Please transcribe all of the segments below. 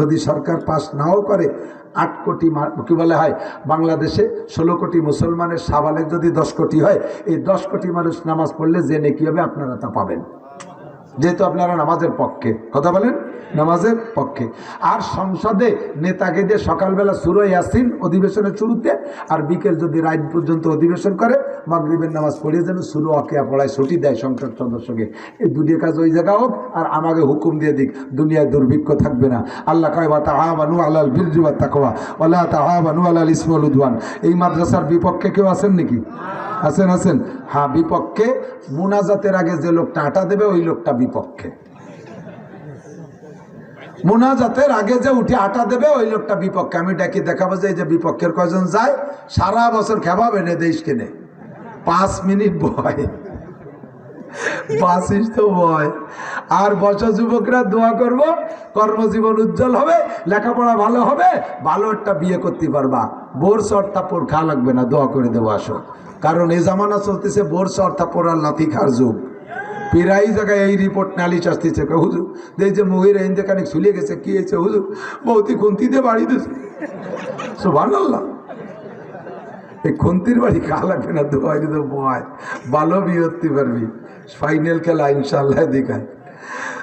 যদি সরকার পাস নাও করে, আট কোটি কী কি বলে হয়, বাংলাদেশে ষোলো কোটি মুসলমানের সাবালের যদি দশ কোটি হয়, এই দশ কোটি মানুষ নামাজ পড়লে জেনে নেকি হবে? আপনারা তা পাবেন। যেহেতু আপনারা নামাজের পক্ষে, কথা বলেন? নামাজের পক্ষে। আর সংসদে নেতাকে দিয়ে সকালবেলা শুরু ইয়াসিন অধিবেশনের শুরুতে আর বিকেল যদি রাত পর্যন্ত অধিবেশন করে, মাগরিবের নামাজ পড়িয়ে যেন শুরু অকেয়া পড়ায় ছুটি দেয় সংসদ সদস্যকে। এই দুটি কাজ ওই জায়গা হোক আর আমাকে হুকুম দিয়ে দিক, দুনিয়ায় দুর্ভিক্ষ থাকবে না। আল্লাহ কয় বা তাহাবানু আলাল বিরজুয়া তাকওয়া ওলা তাহাবানু আলাল ইসমল উদ্ওয়ান। এই মাদ্রাসার বিপক্ষে কেউ আছেন নাকি? আছেন আছেন হ্যাঁ বিপক্ষে। মুনাজাতের আগে যে লোকটা আটা দেবে, ওই লোকটা বিপক্ষে। মুনাজাতের আগে যে উঠে আটা দেবে, ওই লোকটা বিপক্ষে। আমি ডাকি দেখাবো যে এই যে বিপক্ষের কয়জন যায়। সারা বছর খেবাবে নে, দেশ কেনে। পাঁচ মিনিট বয়। বাসিস তো ভয় আর বছর যুবকরা দোয়া করব, কর্মজীবন উজ্জ্বল হবে, লেখাপড়া ভালো হবে, ভালো একটা বিয়ে করতে পারবা। বোর শর্ট থাপ্পড় খাওয়া লাগবে না, দোয়া করে দেবো, আসো। কারণ এই জামানা চলতেছে বোর শর্ট থাপ্পড় আর লাথি খার যুগ। প্রায় জায়গায় এই রিপোর্ট নালিশ আসতেছে। হুজুর দেখ যে মুগের ইন্দে কানিক ঝুলিয়ে গেছে, কি হয়েছে হুজুর? বৌতি খুন্তিতে বাড়ি দিয়েছে সুভান আল্লাহ এই খুন্তির বাড়ি খা লাগবে না? দোয়াই তো বয় ভালো পারবি। ফাইনাল খেলা ইনশাল্লাহ দেখায়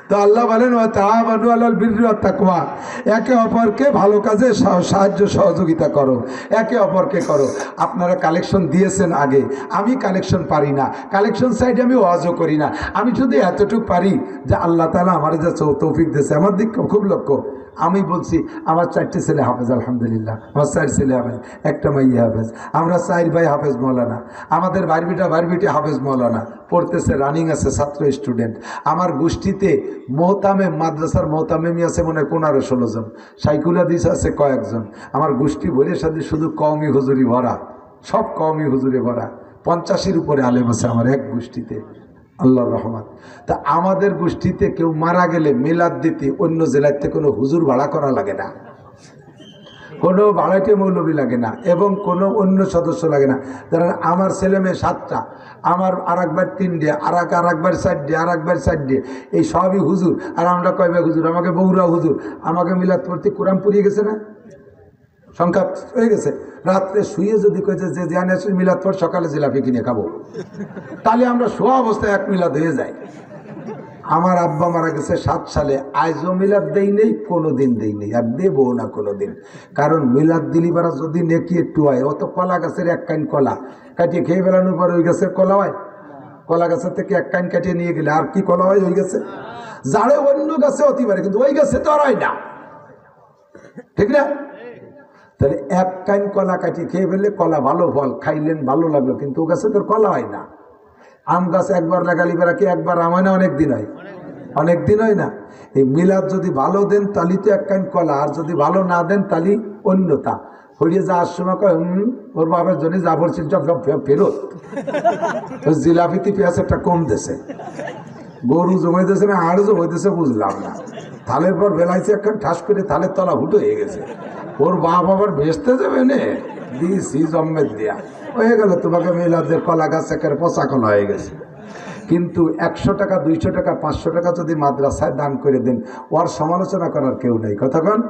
তো আল্লাহ বলেন ও তাহাবানু আল্লাহ বীর তাকুয়া একে অপরকে ভালো কাজে সহ- সাহায্য, সহযোগিতা করো। একে অপরকে করো। আপনারা কালেকশন দিয়েছেন আগে। আমি কালেকশন পারি না। কালেকশন সাইডে আমি ওয়াজও করি না। আমি শুধু এতটুকু পারি যে আল্লাহ তালা আমার যা তৌফিক দিয়েছে, আমার দিক খুব লক্ষ্য। আমি বলছি, আমার চারটে ছেলে হাফেজ, আলহামদুলিল্লাহ। আমার চার ছেলে হাফেজ, একটা মাইয়া হাফেজ। আমরা চার ভাই হাফেজ মৌলানা। আমাদের বারবিটা, বারবিটি হাফেজ মৌলানা। পড়তেছে রানিং আছে, ছাত্র স্টুডেন্ট আমার গোষ্ঠীতে মোহতামে, মাদ্রাসার মোহতামেমি আছে মনে পনেরো, ষোলো জন। সাইকুলাদিস আছে কয়েকজন। আমার গোষ্ঠী ভরের সাথে শুধু কওমি হুজুরি ভরা। সব কওমি হুজুরে ভরা। পঞ্চাশের উপরে আলেম আছে আমার এক গোষ্ঠীতে। আল্লাহর রহমান তা আমাদের গোষ্ঠীতে কেউ মারা গেলে মিলাদ দিতে অন্য জেলাতে কোনো হুজুর ভাড়া করা লাগে না। কোনো ভাড়াটে মৌলবী লাগে না এবং কোনো অন্য সদস্য লাগে না। ধরেন আমার ছেলে মেয়ে সাতটা, আমার আর একবার তিনটে আর এক আর একবার চারটে আর একবার চারটে, এই সবই হুজুর। আর আমরা কয়বার হুজুর? আমাকে বৌরা হুজুর। আমাকে মিলাদ পড়তে কোরআন পুড়িয়ে গেছে না? সংখ্যা হয়ে গেছে। রাত্রে শুয়ে যদি কয়েছে যে জানে আসলে মিলাদ পর সকালে জিলাপি কিনে খাব, তাহলে আমরা শোয়া অবস্থায় এক মিলাদ হয়ে যাই আমার আব্বা মারা গেছে সাত সালে, আজও মিলাদ দেই নেই কোনো দিন দেই নেই, আর দেবো না কোনো দিন কারণ মিলাদ দিলি পারা যদি নেকি একটু হয়, অত কলা গাছের এক কাইন কলা। কাটিয়ে খেয়ে বেলানোর পর ওই গাছের কলা হয়? কলা গাছের থেকে এক কাইন কাটিয়ে নিয়ে গেলে আর কি কলা হয় ওই গাছে? যারে অন্য গাছে হতে পারে কিন্তু ওই গাছে তো আর হয় না। ঠিক না? তাহলে এক কাইন কলা কাটি খেয়ে ফেললে কলা ভালো ফল, খাইলেন, ভালো লাগল, কিন্তু ও গাছে তোর কলা হয় না। আম গাছ একবার লাগালি বেড়া কি একবার আম হয় না? অনেক দিন হয়। অনেক দিন হয় না। এই মিলাদ যদি ভালো দেন তালি তো এক কাইন কলা, আর যদি ভালো না দেন তালি অন্যতা হরিয়ে যাওয়ার সময় কয়, হুম, ওর বাবার জন্য যা বলছিল সব ফেরত। জিলাপিতে পেঁয়াজ একটা কম দেশে। গরু জমাইতেছে না আর জমাইতেছে বুঝলাম না। থালের পর বেলাইছে একখান ঠাস করে, থালের তলা ফুটো হয়ে গেছে। ওর বাপ আবার ভেসতে যাবে নে? দিছি জম্মের দিয়া। হয়ে গেল, তোমাকে মেয়েলাদের কলা গাছ একের পচা কলা হয়ে গেছে। কিন্তু একশো টাকা, দুইশো টাকা, পাঁচশো টাকা যদি মাদ্রাসায় দান করে দেন, ওর সমালোচনা করার কেউ নেই। কতক্ষণ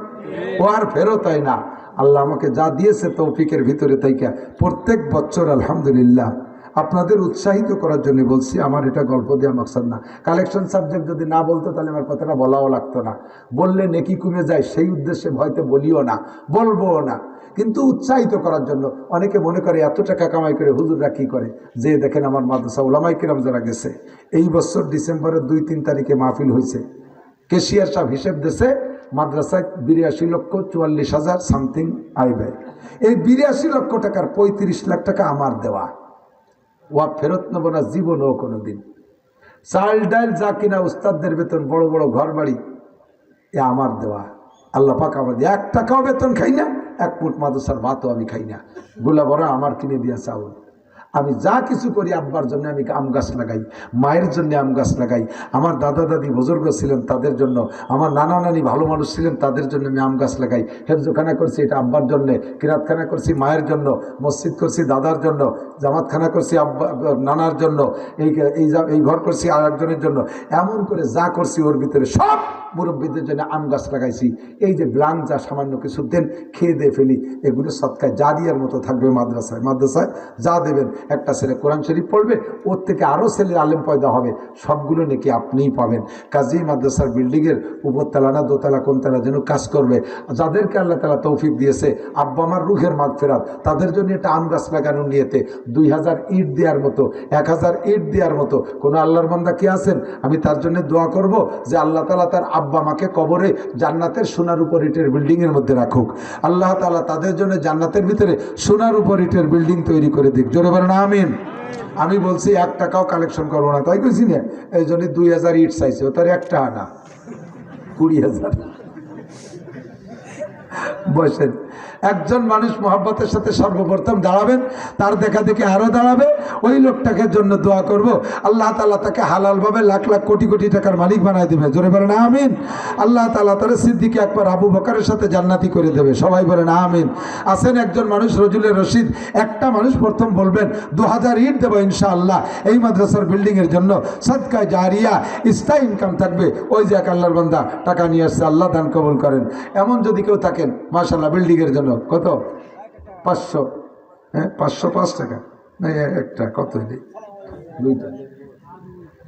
ও আর ফেরত হয় না। আল্লাহ আমাকে যা দিয়েছে তৌফিকের ভিতরে তাইকা প্রত্যেক বছর, আলহামদুলিল্লাহ। আপনাদের উৎসাহিত করার জন্য বলছি, আমার এটা গল্প দেওয়া মাকসাদ না। কালেকশন সাবজেক্ট যদি না বলতো, তাহলে আমার কথাটা বলাও লাগতো না। বললে নেকি কমে যায়, সেই উদ্দেশ্যে ভয়তে বলিও না বলব না। কিন্তু উৎসাহিত করার জন্য অনেকে মনে করে, এত টাকা কামাই করে হুজুররা কী করে? যে দেখেন আমার মাদ্রাসা ওলামাই কিরাম যারা গেছে, এই বছর ডিসেম্বরের দুই তিন তারিখে মাহফিল হয়েছে। কেশিয়ার সাহেব হিসেব দেশে মাদ্রাসায় বিরাশি লক্ষ চুয়াল্লিশ হাজার সামথিং ব্যয়। এই বিরাশি লক্ষ টাকার পঁয়ত্রিশ লাখ টাকা আমার দেওয়া। ওয়া ফেরত নেব না, জীবনও কোনো দিন চাল ডাইল যা কিনা উস্তাদদের বেতন, বড় বড় ঘর বাড়ি এ আমার দেওয়া। আল্লাহ পাক আমার দিয়ে এক টাকাও বেতন খাই না, এক ফুট মাদ্রাসার ভাতও আমি খাই না। গোলা বড়া আমার কিনে দিয়া চাউল। আমি যা কিছু করি আব্বার জন্য আমি আম গাছ লাগাই, মায়ের জন্য আম গাছ লাগাই। আমার দাদা, দাদি বুজুর্গ ছিলেন তাদের জন্য, আমার নানা, নানি ভালো মানুষ ছিলেন তাদের জন্য আমি আম গাছ লাগাই। হেফজোখানা করছি, এটা আব্বার জন্যে, কিরাতখানা করছি মায়ের জন্য, মসজিদ করছি দাদার জন্য, জামাতখানা করছি আব্বা, নানার জন্য, এই এই ঘর করছি আর একজনের জন্য। এমন করে যা করছি ওর ভিতরে সব মুরব্বীদের জন্য আম গাছ লাগাইছি। এই যে ব্লান যা সামান্য কিছু দেন, খেয়ে দিয়ে ফেলি, এগুলো সৎকায় জারিয়ার মতো থাকবে মাদ্রাসায়। মাদ্রাসায় যা দেবেন একটা ছেলে কোরআন শরীফ পড়বে, ওর থেকে আরও ছেলে আলেম পয়দা হবে। সবগুলো নাকি আপনিই পাবেন। কাজেই মাদ্রাসার বিল্ডিংয়ের উপরতলা না, দোতলা কোনতলা যেন কাজ করবে। যাদেরকে আল্লাহ তালা তৌফিক দিয়েছে, আব্বা আমার রুহের মাগ ফেরাত, তাদের জন্য একটা আম গাছ লাগানোর নিয়েতে দুই হাজার ইট দেওয়ার মতো, এক হাজার ইট দেওয়ার মতো। কোনো আল্লাহর বান্দা কি আছেন? আমি তার জন্য দোয়া করব যে আল্লাহ তালা তার আব্বা মাকে কবরে জান্নাতের সোনার উপর ইটের বিল্ডিংয়ের মধ্যে রাখুক। আল্লাহ তালা তাদের জন্য জান্নাতের ভিতরে সোনার উপর ইটের বিল্ডিং তৈরি করে দিক। জোরে আমিন। আমি বলছি এক টাকাও কালেকশন করব না। তাই কইছি না, এই জন্য দুই হাজার ইট চাইছে তার একটা আনা। কুড়ি হাজার। বসেন। একজন মানুষ মহাব্বতের সাথে সর্বপ্রথম দাঁড়াবেন, তার দেখা দেখে আরও দাঁড়াবে, ওই লোকটাকে জন্য দোয়া করব। আল্লাহ তালা তাকে হালালভাবে লাখ লাখ কোটি কোটি টাকার মালিক বানায় দেবে। জোরে বলেন, আমিন। আল্লাহ তালা তাহলে সিদ্দিকে একবার আবু বকারের সাথে জান্নাতি করে দেবে। সবাই বলেন, আমিন। আসেন একজন মানুষ রজুলের রশিদ, একটা মানুষ প্রথম বলবেন দু হাজার ইট দেবো ইনশাআল্লাহ। এই মাদ্রাসার বিল্ডিংয়ের জন্য সৎকায় জারিয়া স্থায়ী ইনকাম থাকবে। ওই যে এক আল্লাহর বান্দা, টাকা নিয়ে আসছে, আল্লাহ দান কবুল করেন। এমন যদি কেউ থাকেন মাশাল্লাহ বিল্ডিংয়ের জন্য। কত? পাঁচশো। হ্যাঁ পাঁচশো পাঁচ টাকা। না একটা। কত দিই দুইটা।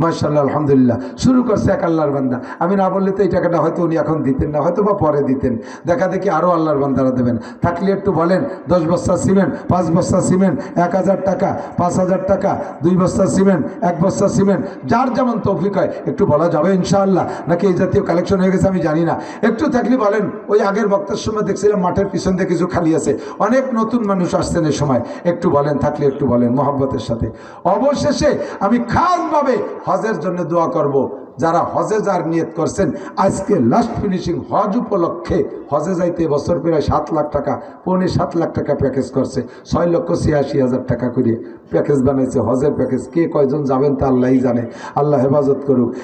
মার্শাল্লাহ আলহামদুলিল্লাহ। শুরু করছে এক আল্লাহর বান্দা। আমি না বললে তো এই টাকাটা হয়তো উনি এখন দিতেন না, হয়তো বা পরে দিতেন। দেখা দেখি আরও আল্লাহর বান্দারা দেবেন। থাকলে একটু বলেন, দশ বস্তা সিমেন্ট, পাঁচ বস্তা সিমেন্ট, এক হাজার টাকা, পাঁচ হাজার টাকা, দুই বস্তা সিমেন্ট, এক বস্তা সিমেন্ট, যার যেমন তৌফিক হয়, একটু বলা যাবে ইনশাআল্লাহ। নাকি এই জাতীয় কালেকশন হয়ে গেছে আমি জানি না। একটু থাকলে বলেন, ওই আগের বক্তার সময় দেখছিলাম মাঠের পিছন দিয়ে কিছু খালি আছে। অনেক নতুন মানুষ আসছেন এই সময়। একটু বলেন, থাকলে একটু বলেন, মহব্বতের সাথে। অবশেষে আমি খাসভাবে হজের জন্য দোয়া করব। যারা হজে যার নিয়ত করছেন, আজকে লাস্ট ফিনিশিং হজ উপলক্ষে হজে যাইতে বছর প্রায় সাত লাখ টাকা, পৌনে সাত লাখ টাকা প্যাকেজ করছে। ছয় লক্ষ ছিয়াশি হাজার টাকা করে প্যাকেজ বানাইছে। হজের প্যাকেজ কে কয়জন যাবেন তা আল্লাহই জানে। আল্লাহ হেফাজত করুক।